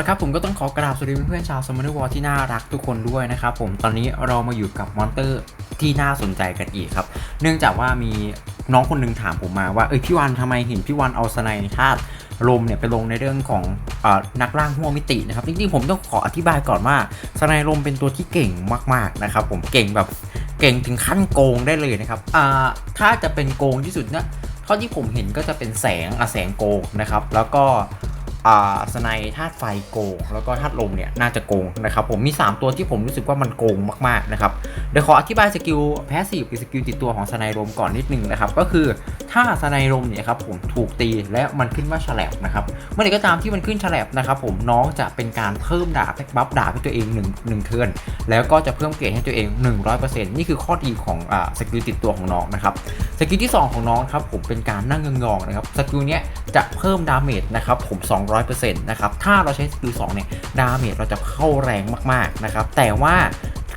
ละครับผมก็ต้องขอกราบสวัสดีเพื่อนๆชาวสม m น n วอ r ที่น่ารักทุกคนด้วยนะครับผมตอนนี้เรามาอยู่กับมอนเตอร์ที่น่าสนใจกันอีกครับ เนื่องจากว่ามีน้องคนหนึงถามผมมาว่าเอ้ยพี่วันทำไมเห็นพี่วันเอาสไนในธาตุลมเนี่ยไปลงในเรื่องของเอนักล่างหัวมิตินะครับจริงๆผมต้องขออธิบายก่อนว่าสไนลมเป็นตัวที่เก่งมากๆนะครับผมเก่งแบบเก่งถึงขั้นโกงได้เลยนะครับถ้าจะเป็นโกงที่สุดนะเท่าที่ผมเห็นก็จะเป็นแสงอะแสงโกงนะครับแล้วก็ สไนธาตุไฟโกง แล้วก็ธาตุลมเนี่ยน่าจะโกงนะครับผมมี 3 ตัวที่ผมรู้สึกว่ามันโกงมากๆนะครับเดี๋ยวขออธิบายสกิลแพสซีฟหรือสกิลติดตัวของสไนลมก่อนนิดนึงนะครับก็คือถ้าสไนลมเนี่ยครับผมถูกตีและมันขึ้นว่าฉลบนะครับเมื่อไหร่ก็ตามที่มันขึ้นฉลบนะครับผมน้องจะเป็นการเพิ่มดาบบัฟดาบให้ตัวเอง1 1เทิร์นแล้วก็จะเพิ่มเกรดให้ตัวเอง 100%นี่คือข้อดีของอสกิลติดตัวของน้องนะครับสกิลที่ 2 ของน้องครับผมเป็นการนั่งยองๆนะครับสกิลเนี้ยจะเพิ่มดาเมจนะครับผม200%นะครับ ถ้าเราใช้สกิล2เนี่ย ดาเมจเราจะเข้าแรงมากๆนะครับ แต่ว่า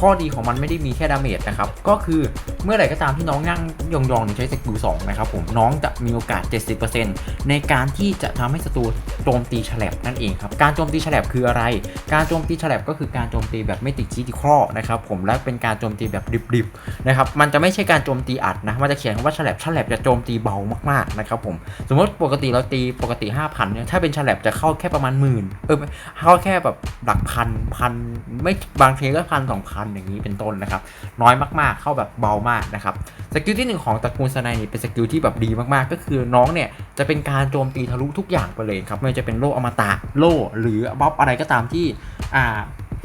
ข้อดีของมันไม่ได้มีแค่ดาเมจนะครับก็คือเมื่อไหร่ก็ตามที่น้องนั่งยองๆใช้สกิล2นะครับผมน้องจะมีโอกาส 70%ในการที่จะทำให้ศัตรูโจมตีฉลับนั่นเองครับการโจมตีฉลับคืออะไร การโจมตีฉลับก็คือการโจมตีแบบไม่ติดชี้ติครอนะครับผมและเป็นการโจมตีแบบดิบๆนะครับมันจะไม่ใช่การโจมตีอัดนะมันจะเขียนว่าฉลับฉลับจะโจมตีเบามากๆนะครับผมสมมติปกติเราตีปกติ 5,000เนี่ยถ้าเป็นฉลับจะเข้าแค่ประมาณหมื่นเออเข้าแค่แบบหลักพันพันไม่บางทีก็พันสองพันอย่างนี้เป็นต้นนะครับ น้อยมากๆ เข้าแบบเบามากนะครับ สกิลที่หนึ่งของตระกูลสไนนี่เป็นสกิลที่แบบดีมากๆ ก็คือน้องเนี่ยจะเป็นการโจมตีทะลุทุกอย่างไปเลยครับไม่ว่าจะเป็นโล่อมตะโล่หรือบ๊อบอะไรก็ตามที่อ่า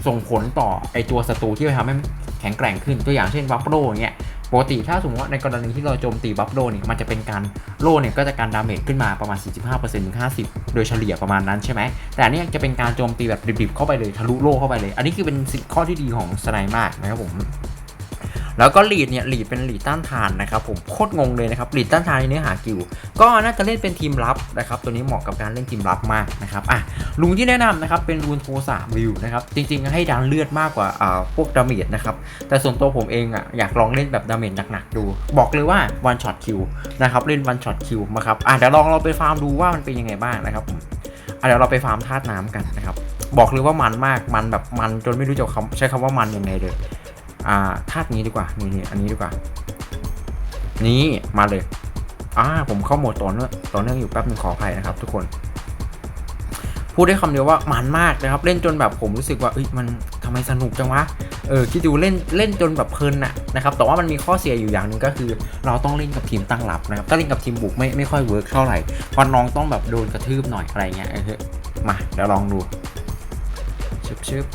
ส่งผลต่อไอตัวศัตรูที่ไปทำให้แข็งแกร่งขึ้นตัวอย่างเช่นบัฟโลอย่างเงี้ย ปกติถ้าสมมติว่าในกรณีที่เราโจมตีบัฟโลเนี่ยมันจะเป็นการโล่เนี่ยก็จะการดาเมจขึ้นมาประมาณ 45%ถึง50 โดยเฉลี่ยประมาณนั้นใช่ไหมแต่เนี้ยจะเป็นการโจมตีแบบดิบๆเข้าไปเลยทะลุโล่เข้าไปเลย อันนี้คือเป็นสิ่งข้อที่ดีของสไนมากนะครับผม แล้วก็ลีดเนี่ยลีดเป็นลีดต้านทานนะครับผมโคตรงงเลยนะครับลีดต้านทานในเนื้อหากิว ก็น่าจะเล่นเป็นทีมลับนะครับตัวนี้เหมาะกับการเล่นทีมลับมากนะครับอะลุงที่แนะนำนะครับเป็นรูนโทสามวิวนะครับจริง ๆ ให้ดันเลือดมากกว่าอ่าพวกดาเมจนะครับแต่ส่วนตัวผมเองอะอยากลองเล่นแบบดาเมจหนักๆดู บอกเลยว่าวันช็อตคิวนะครับเล่นวันช็อตคิวมาครับอะเดี๋ยวลองเราไปฟาร์มดูว่ามันเป็นยังไงบ้างนะครับผมอะเดี๋ยวเราไปฟาร์มธาตุน้ำกันนะครับ บอกเลยว่ามันมาก มันแบบมันจนไม่รู้จะใช้คำว่ามันยังไงเลย อ่าธาตุนี้ดีกว่านี่นี่อันนี้ดีกว่า นี่มาเลยอ่าผมเข้าโหมดต่อเนื่องต่อเนื่องอยู่แป๊บนึงขออภัยนะครับ ทุกคนพูดได้คำเดียวว่ามันมากนะครับ เล่นจนแบบผมรู้สึกว่าเอ้ยมันทำไมสนุกจังวะเออคิดดูเล่นเล่นจนแบบเพลินอะนะครับแต่ว่ามันมีข้อเสียอยู่อย่างหนึ่งก็คือ เราต้องเล่นกับทีมตั้งรับนะครับถ้าเล่นกับทีมบุกไม่ไม่ค่อยเวิร์กเท่าไหร่พราะน้องต้องแบบโดนกระทืบหน่อยอะไรเงี้ยเออมาเดี๋ยวลองดูชึบชึบ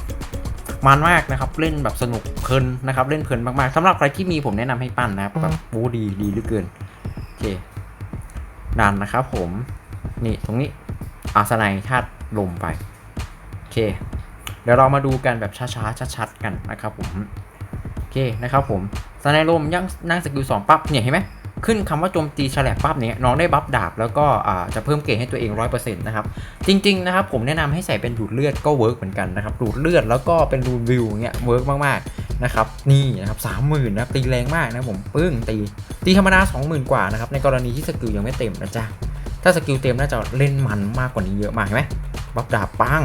มันมากนะครับ เล่นแบบสนุกเพลินนะครับ เล่นเพลินมากๆสำหรับใครที่มีผมแนะนำให้ปั้นนะครับแบบโอ้ดีดีเหลือเกินโอเคดันนะครับ ผมนี่ตรงนี้อาสไนธาตุลมไปโอเค เดี๋ยวเรามาดูกันแบบช้าๆชัดๆกันนะครับผมโอเคนะครับผมสไนลมยังนั่งสกิลสองปั๊บเนี่ยเห็นไหม ขึ้นคำว่าโจมตีฉลบปั๊บเนี้ยน้องได้บัฟดาบแล้วก็จะเพิ่มเกรดให้ตัวเอง100%นะครับจริงๆนะครับผมแนะนำให้ใส่เป็นดูดเลือดก็เวิร์กเหมือนกันนะครับดูดเลือดแล้วก็เป็นดูดวิวเงี้ยเวิร์กมากๆนะครับนี่นะครับสามหมื่นนะครับตีแรงมากนะผมปึ้งตีตีธรรมดา20,000 กว่านะครับในกรณีที่สกิลยังไม่เต็มนะจ๊ะถ้าสกิลเต็มน่าจะเล่นมันมากกว่านี้เยอะมากเห็นไหมบัฟดาบปัง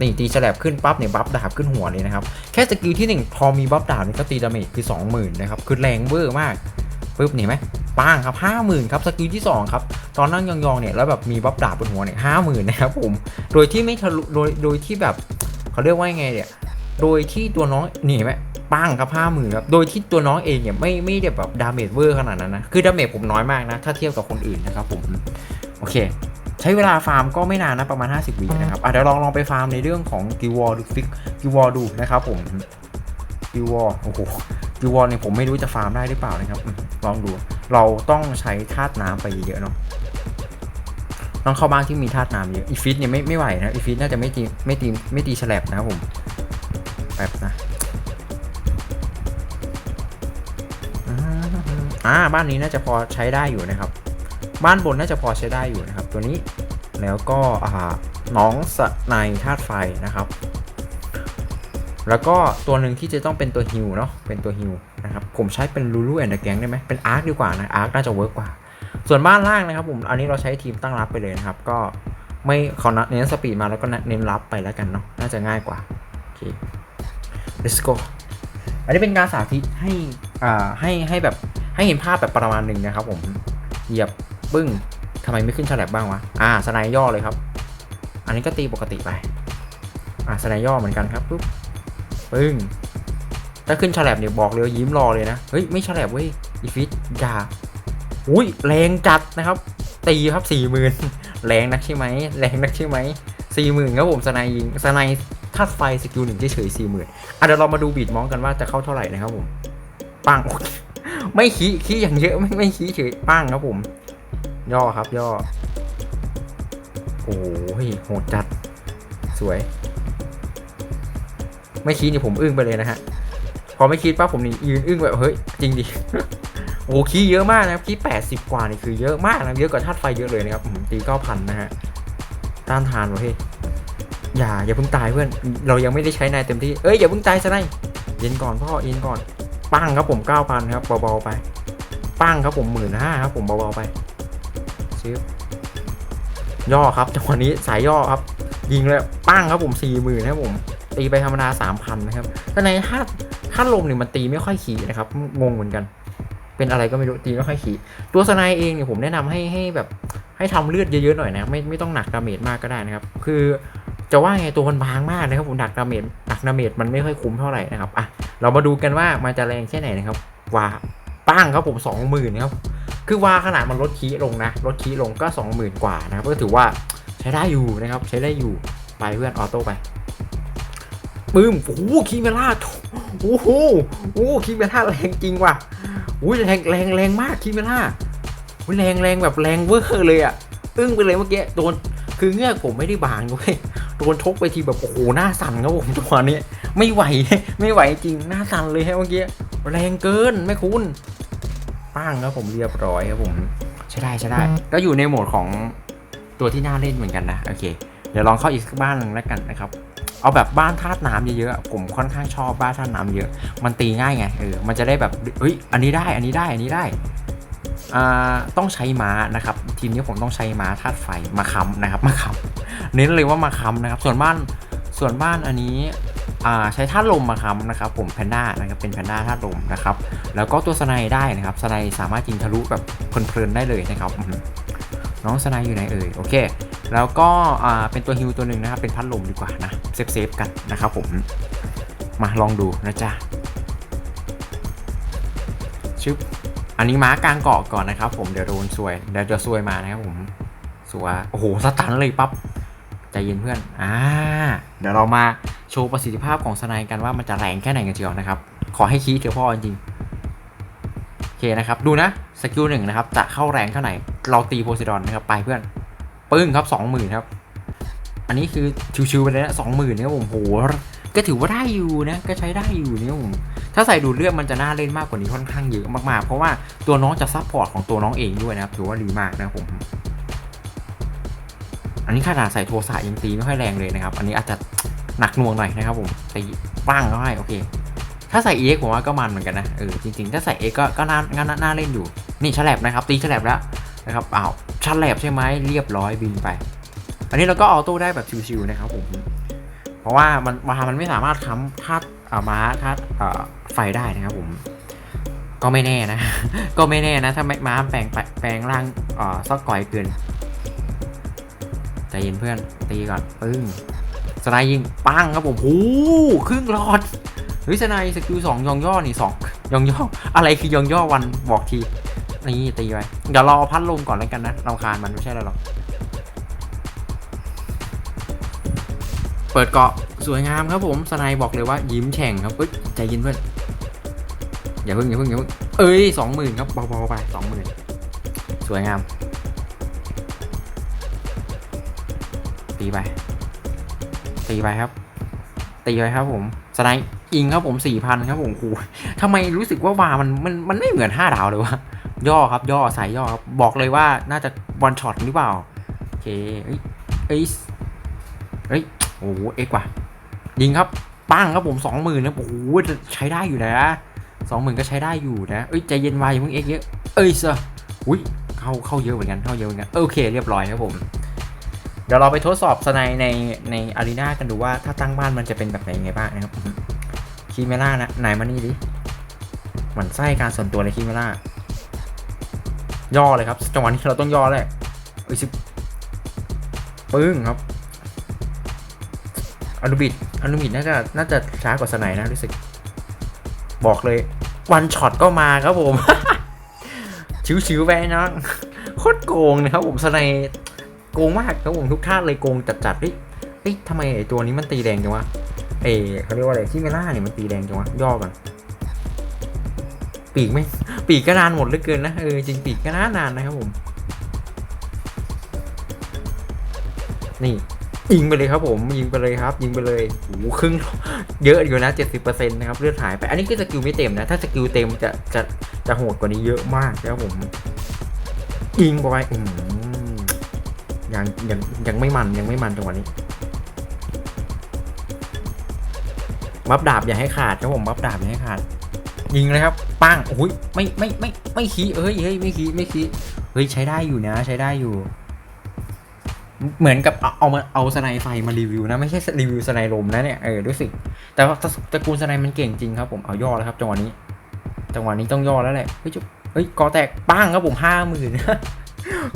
นี่ตีฉลบขึ้นปั๊บเนี่ยบัฟดาบขึ้นหัวเลยนะครับ แค่สกิลที่หนึ่งพอมีบัฟดาบนี่ก็ตีดาเมจคือ 20,000 นะครับ คือแรงเวอร์มาก ปึ๊บนี่ไหมปังครับ50,000ครับสกิลที่สองครับ ตอนนั่งยองๆเนี่ยแล้วแบบมีบัฟดาบบนหัวเนี่ยห้าหมื่นนะครับผมโดยที่ไม่ทะลุโดยโดยที่แบบเขาเรียกว่ายังไงเนี่ยโดยที่ตัวน้องนี่เห็นไหมปังครับห้าหมื่นครับโดยที่ตัวน้องเองเนี่ยไม่ไม่ได้แบบดาเมจเวอร์ขนาดนั้นนะคือดาเมจผมน้อยมากนะถ้าเทียบกับคนอื่นนะครับผมโอเคใช้เวลาฟาร์มก็ไม่นานนะประมาณ 50วินะครับอะเดี๋ยวลองลองไปฟาร์มในเรื่องของกิวอดูฟิกกิวอดูนะครับผมกิวอโอ้โห กิวอเนี่ยผมไม่รู้จะฟาร์มได้หรือเปล่านะครับลองดู เราต้องใช้ธาตุน้ำไปเยอะเนาะต้องเข้าบ้านที่มีธาตุน้ำเยอะอีฟิตเนี่ยไม่ไม่ไหวนะอีฟิตน่าจะไม่ตีไม่ตีไม่ตีฉลบนะครับผมแป๊บนะอ่าบ้านนี้น่าจะพอใช้ได้อยู่นะครับ บ้านบนน่าจะพอใช้ได้อยู่นะครับ ตัวนี้แล้วก็อ่าน้องสไนธาตุไฟนะครับ แล้วก็ตัวหนึ่งที่จะต้องเป็นตัวฮิวเนาะเป็นตัวฮิวนะครับผมใช้เป็นลูลูแอนด์แกงได้ไหมเป็นอาร์คดีกว่านะอาร์คน่าจะเวิร์กกว่า ส่วนบ้านล่างนะครับผมอันนี้เราใช้ทีมตั้งรับไปเลยนะครับ ก็ไม่เขานัดเน้นสปีดมาแล้วก็เน้นรับไปแล้วกันเนาะน่าจะง่ายกว่าโอเค let's go อันนี้เป็นการสาธิตให้อ่าให้ให้แบบให้เห็นภาพแบบประมาณหนึ่งนะครับผมเหยียบปึ้งทำไมไม่ขึ้นฉลับบ้างวะอ่าสไนย่อเลยครับ อันนี้ก็ตีปกติไปอ่าสไนย่อเหมือนกันครับปุ๊บ ปึ้งถ้าขึ้นฉลับเนี่ยบอกเลยว่ายิ้มรอเลยนะ เฮ้ย ไม่ฉลับเว้ยอีฟิตอย่าอุ้ยแรงจัดนะครับ ตีครับสี่หมื่นแรงนักใช่ไหมแรงนักใช่ไหมสี่หมื่นครับผมสไนยิงสไนธาตุไฟสกิลหนึ่งเฉยสี่หมื่นอะเดี๋ยวเรามาดูบีดมองกันว่าจะเข้าเท่าไหร่นะครับผมปังไม่ขี้ขี้อย่างเยอะไม่ไม่ขี้เฉยปังครับผม ย่อครับย่อ โอ้ยโหดจัดสวย ไม่คิดนี่ผมอึ้งไปเลยนะฮะ พอไม่คิดปั๊บผมนี่ยืนอึ้งแบบเฮ้ยจริงดิ โอ้คีย์เยอะมากนะครับคีย์แปดสิบกว่านี่คือเยอะมากนะเยอะกว่าธาตุไฟเยอะเลยนะครับผมตีเก้าพันนะฮะ ต้านทานวะเฮ้ย อย่าอย่าเพิ่งตายเพื่อน เรายังไม่ได้ใช้นายเต็มที่ เอ้ยอย่าเพิ่งตายซะนายเย็นก่อนพ่อเย็นก่อน ปั้งครับผมเก้าพันครับเบาๆไป ปั้งครับผมหมื่นห้าครับผมเบาๆไปชิบย่อครับจังหวะนี้สายย่อครับ ยิงเลยปั้งครับผมสี่หมื่นครับผม ตีไปธรรมดาสามพันนะครับแต่ในถ้าถ้าลมเนี่ยมันตีไม่ค่อยขี่นะครับ งงเหมือนกัน เป็นอะไรก็ไม่รู้ตีไม่ค่อยขี่ ตัวสไนเองเนี่ยผมแนะนำให้ให้แบบให้ทำเลือดเยอะๆหน่อยนะไม่ไม่ต้องหนักดาเมจมากก็ได้นะครับ คือจะว่าไงตัวมันบางมากนะครับผมหนักดาเมจหนักดาเมจมันไม่ค่อยคุ้มเท่าไหร่นะครับอะเรามาดูกันว่ามันจะแรงแค่ไหนนะครับว่าป้างครับผมสองหมื่นครับคือว่าขนาดมันลดคีย์ลงนะลดคีย์ลงก็สองหมื่นกว่านะครับก็ถือว่าใช้ได้อยู่นะครับ ใช้ได้อยู่ไปเพื่อนออโต้ไป ปึ้มโอ้โหคีเมล่าโอ้โหโอ้โหคีเมล่าแรงจริงว่ะอุ้ยแรงแรงแรงมากคิดไม่ล่าอุ้ยแรงแรงแบบแรงเวอร์เลยอะอึ้งไปเลยเมื่อกี้โดนคือเงือกผมไม่ได้บางด้วยโดนชกไปทีแบบโอ้โหหน้าสั่นครับผมจัวนี้ไม่ไหวไม่ไหวจริงหน้าสั่นเลยฮะเมื่อกี้แรงเกินไม่คุ้นป้างครับผมเรียบร้อยครับผมใช่ได้ใช่ได้ก็อยู่ในโหมดของตัวที่น่าเล่นเหมือนกันนะโอเค เดี๋ยวลองเข้าอีกสักบ้านหนึ่งแล้วกันนะครับ เอาแบบบ้านธาตุน้ำเยอะๆผมค่อนข้างชอบบ้านธาตุน้ำเยอะ มันตีง่ายไงเออมันจะได้แบบเฮ้ยอันนี้ได้อันนี้ได้อันนี้ได้อ่าต้องใช้ม้านะครับ ทีมนี้ผมต้องใช้ม้าธาตุไฟมาค้ำนะครับมาค้ำเน้นเลยว่ามาค้ำนะครับ ส่วนบ้านส่วนบ้านอันนี้อ่าใช้ธาตุลมมาค้ำนะครับ ผมแพนด้านะครับเป็นแพนด้าธาตุลมนะครับ แล้วก็ตัวสไนได้นะครับสไนสามารถยิงทะลุแบบเพลินๆได้เลยนะครับน้องสไนอยู่ไหนเอ่ยโอเค แล้วก็เป็นตัวฮิวตัวหนึ่งนะครับ เป็นพัดลมดีกว่านะ เซฟเซฟๆกันนะครับผม มาลองดูนะจ๊ะชึบอันนี้ม้ากลางเกาะก่อนนะครับผม เดี๋ยวโดนซวย เดี๋ยวจะซวยมานะครับผม สวย โอ้โห สตันเลยปั๊บ ใจเย็นเพื่อน อ่า เดี๋ยวเรามาโชว์ประสิทธิภาพของสไนกันว่ามันจะแรงแค่ไหนกันเชียวนะครับ ขอให้คีย์เถอะพ่อจริงๆโอเคนะครับ ดูนะ สกิลหนึ่งนะครับ จะเข้าแรงเท่าไหร่ เราตีโพซิดอนนะครับ ไปเพื่อน ปึ้งครับสองหมื่นครับ อันนี้คือชิวๆไปเลยนะสองหมื่นเนี่ยผมโหก็ถือว่าได้อยู่นะก็ใช้ได้อยู่เนี่ยผมถ้าใส่ดูดเลือดมันจะน่าเล่นมากกว่านี้ค่อนข้างเยอะมากๆ เพราะว่าตัวน้องจะซับพอร์ตของตัวน้องเองด้วยนะครับถือว่าดีมากนะผมอันนี้ขนาดใส่โทสะยังตีไม่ค่อยแรงเลยนะครับ อันนี้อาจจะหนักหน่วงหน่อยนะครับผมตีปั้งก็ให้โอเค ถ้าใส่ EX ผมว่าก็มันเหมือนกันนะเออจริงๆ ถ้าใส่ X ก็ก็น่าน่าน่าเล่นอยู่ นี่ฉลับนะครับ ตีฉลับแล้วนะครับอ้าว ฉลบใช่ไหมเรียบร้อยบินไป อันนี้เราก็ออโต้ได้แบบชิวๆนะครับผมเพราะว่ามันมามันไม่สามารถค้ำธาตุอ่าม้าธาตุอ่าไฟได้นะครับผมก็ไม่แน่นะ ก็ไม่แน่นะ ถ้าไม่ม้าแปลงแปลงร่างอ่าซอกก่อยเกินใจเย็นเพื่อน ตีก่อน ปึ้ง สไนด์ยิง ปังครับผมโอ้ครึ่งหลอดเฮ้ยสไนด์สกิลสองยองย่อนี่สองยองย่อ อะไรคือยองย่อวันบอกที นี่ตีไปเดี๋ยวรอพัดลมก่อนแล้วกันนะรำคาญมันไม่ใช่แล้วหรอกเปิดเกาะสวยงามครับผมสไนบอกเลยว่ายิ้มแฉ่งครับเอ้ยใจเย็นเพื่อนอย่าเพิ่งอย่าเพิ่งอย่าเพิ่งเอ้ยสองหมื่นครับเบาๆไปสองหมื่นสวยงามตีไปตีไปครับตีไปครับผมสไนอิงครับผมสี่พันครับผมครูทำไมรู้สึกว่าวามันมันมันไม่เหมือนห้าดาวเลยวะ ย่อครับย่อสายย่อครับบอกเลยว่าน่าจะวันช็อตหรือเปล่าโอเคเอ้ยเอ้ยเฮ้ยโอ้โหเอ็กว่ะยิงครับปั้งครับผมสองหมื่นนะโอ้โหใช้ได้อยู่นะสองหมื่นก็ใช้ได้อยู่นะเอ้ยใจเย็นไวอย่าเพิ่งเอ็กเยอะเอ้ยเซอร์อุ้ยเข้าเข้าเยอะเหมือนกันเข้าเยอะเหมือนกันโอเคเรียบร้อยครับผมเดี๋ยวเราไปทดสอบสไนในในอารีนากันดูว่าถ้าตั้งบ้านมันจะเป็นแบบไหนยังไงบ้างนะครับคีเมล่านะไหนมานี่ดิหมันไส้การส่วนตัวเลยคีเมล่า ย่อเลยครับจังหวะนี้เราต้องย่อแหละเอ้ยชิบปึ้งครับอนุบิดอนุบิดน่าจะน่าจะช้ากว่าสไนด์นะรู้สึก บอกเลย วันช็อตก็มาครับผม ชิวๆไปนะโคตรโกงนะครับผมสไนด์โกงมากครับผมทุกท่าเลยโกงจัดๆเฮ้ยเฮ้ยทำไมไอตัวนี้มันตีแดงจังวะเอ้เขาเรียกว่าอะไรที่เมล่าเนี่ยมันตีแดงจังวะย่อก่อน ปีกไม่ปีกก็นานหมดเหลือเกินนะเออจริงปีกก็นานนานนะครับผม นี่ยิงไปเลยครับผมยิงไปเลยครับ ยิงไปเลยโอ้โหครึ่งเยอะอยู่นะ70%นะครับเลือดหายไปอันนี้คือสกิลไม่เต็มนะถ้าสกิลเต็มจะจะจะโหดกว่านี้เยอะมากนะครับผมยิงไปอืมยังยังยังไม่มันยังไม่มันจังหวะนี้บัฟดาบอย่าให้ขาดครับผมบัฟดาบอย่าให้ขาด ยิงเลยครับปังโอ้ยไม่ไม่ไม่ไม่ขี้เอ้ยเฮ้ยไม่ขี้ไม่ขี้เฮ้ยใช้ได้อยู่นะ ใช้ได้อยู่ เหมือนกับเอาเอามาเอาสไนไฟมารีวิวนะไม่ใช่รีวิวสไนลมนะเนี่ยเออรู้สึกแต่ว่าตระกูลสไนมันเก่งจริงครับผมเอาย่อแล้วครับจังหวะนี้จังหวะนี้ต้องย่อแล้วแหละเฮ้ยจุ๊บเฮ้ยกอแตกปังครับผมห้าหมื่น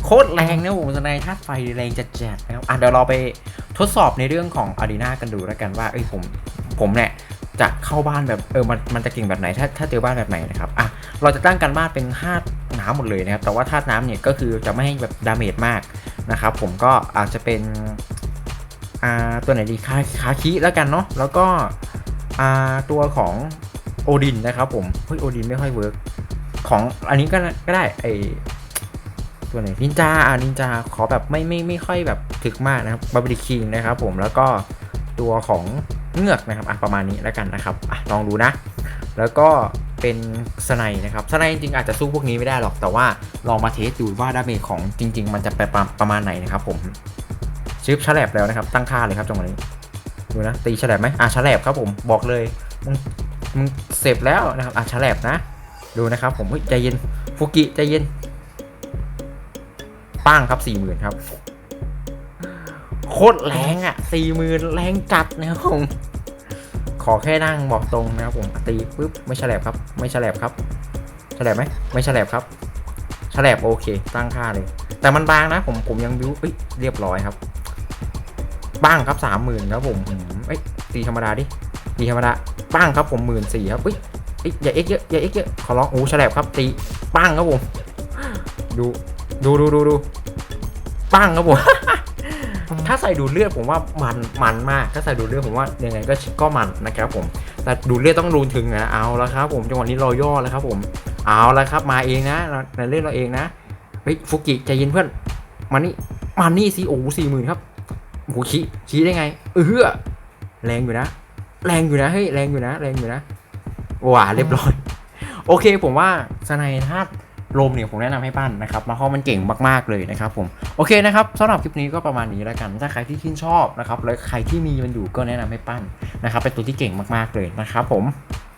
โคตรแรงนะผมสไนธาตุไฟแรงจัดแจดนะครับอะเดี๋ยวเราไปทดสอบในเรื่องของอารีนากันดูแล้วกันว่าเอ้ยผมผมเนี่ย จะเข้าบ้านแบบเออมันมันจะเก่งแบบไหนถ้าถ้าเจอบ้านแบบไหนนะครับอะเราจะตั้งกันบ้านเป็นธาตุน้ำหมดเลยนะครับแต่ว่าธาตุน้ำเนี่ยก็คือจะไม่ให้แบบดาเมจมากนะครับผมก็อาจจะเป็นอ่าตัวไหนดีคาคาคิแล้วกันเนาะแล้วก็อ่าตัวของโอดินนะครับผมเฮ้ยโอดินไม่ค่อยเวิร์กของอันนี้ก็ก็ได้ไอตัวไหนนินจาอ่านินจาขอแบบไม่ไม่ไม่ค่อยแบบถึกมากนะครับบาร์บีคิงนะครับผมแล้วก็ตัวของ เงือกนะครับอะประมาณนี้แล้วกันนะครับอะลองดูนะ แล้วก็เป็นสไนนะครับสไนจริงๆอาจจะสู้พวกนี้ไม่ได้หรอกแต่ว่าลองมาเทสดูว่าดาเมจของจริง ๆ มันจะไปประมาณไหนนะครับผมชิปฉลบแล้วนะครับ ตั้งค่าเลยครับจังหวะนี้ดูนะตีฉลบไหมอะฉลบครับผมบอกเลยมึงมึงเสร็จแล้วนะครับอะฉลบนะ ดูนะครับผมใจเย็นฟุกิใจเย็นป้างครับสี่หมื่นครับโคตรแรงอะสี่หมื่นแรงจัดนะครับผม ขอแค่นั่งบอกตรงนะครับผมตีปุ๊บไม่ฉลบครับ ไม่ฉลบครับฉลบไหมไม่ฉลบครับฉลบโอเค ตั้งค่าเลย แต่มันบางนะผมผมยังบิวเอ้ยเรียบร้อยครับบ้างครับสามหมื่นครับผมเอ้ยตีธรรมดาดิตีธรรมดาป้างครับผมหมื่นสี่ครับเอ้ยอ้ยอย่าเอ็กเยอะอย่าเอ็กเยอะขอร้องโอ้ฉลบครับตีป้างครับผมดูดูดูดูดูปังครับผม ถ้าใส่ดูดเลือดผมว่ามันมันมาก ถ้าใส่ดูดเลือดผมว่ายังไงก็ก็มันนะครับผมแต่ดูดเลือดต้องรูนถึงนะเอาแล้วครับ ผมจังหวะนี้ราย่อแล้วครับ ผมเอาแล้วครับ มาเองนะในเล่นเราเองนะเฮ้ยฟุกิใจเย็นเพื่อนมานี่มานี่สิโอ้สี่หมื่นครับโอ้โหชี้ชี้ได้ไง เออแรงอยู่นะ แรงอยู่นะเฮ้ยแรงอยู่นะ แรงอยู่นะว้าเรียบร้อย โอเคผมว่าสไนธา ลมเนี่ยผมแนะนำให้ปั้นนะครับมาเพราะมันเก่งมากๆเลยนะครับผมโอเคนะครับสำหรับคลิปนี้ก็ประมาณนี้แล้วกัน ถ้าใครที่ชื่นชอบนะครับและใครที่มีมันอยู่ก็แนะนำให้ปั้นนะครับเป็นตัวที่เก่งมากๆเลยนะครับผม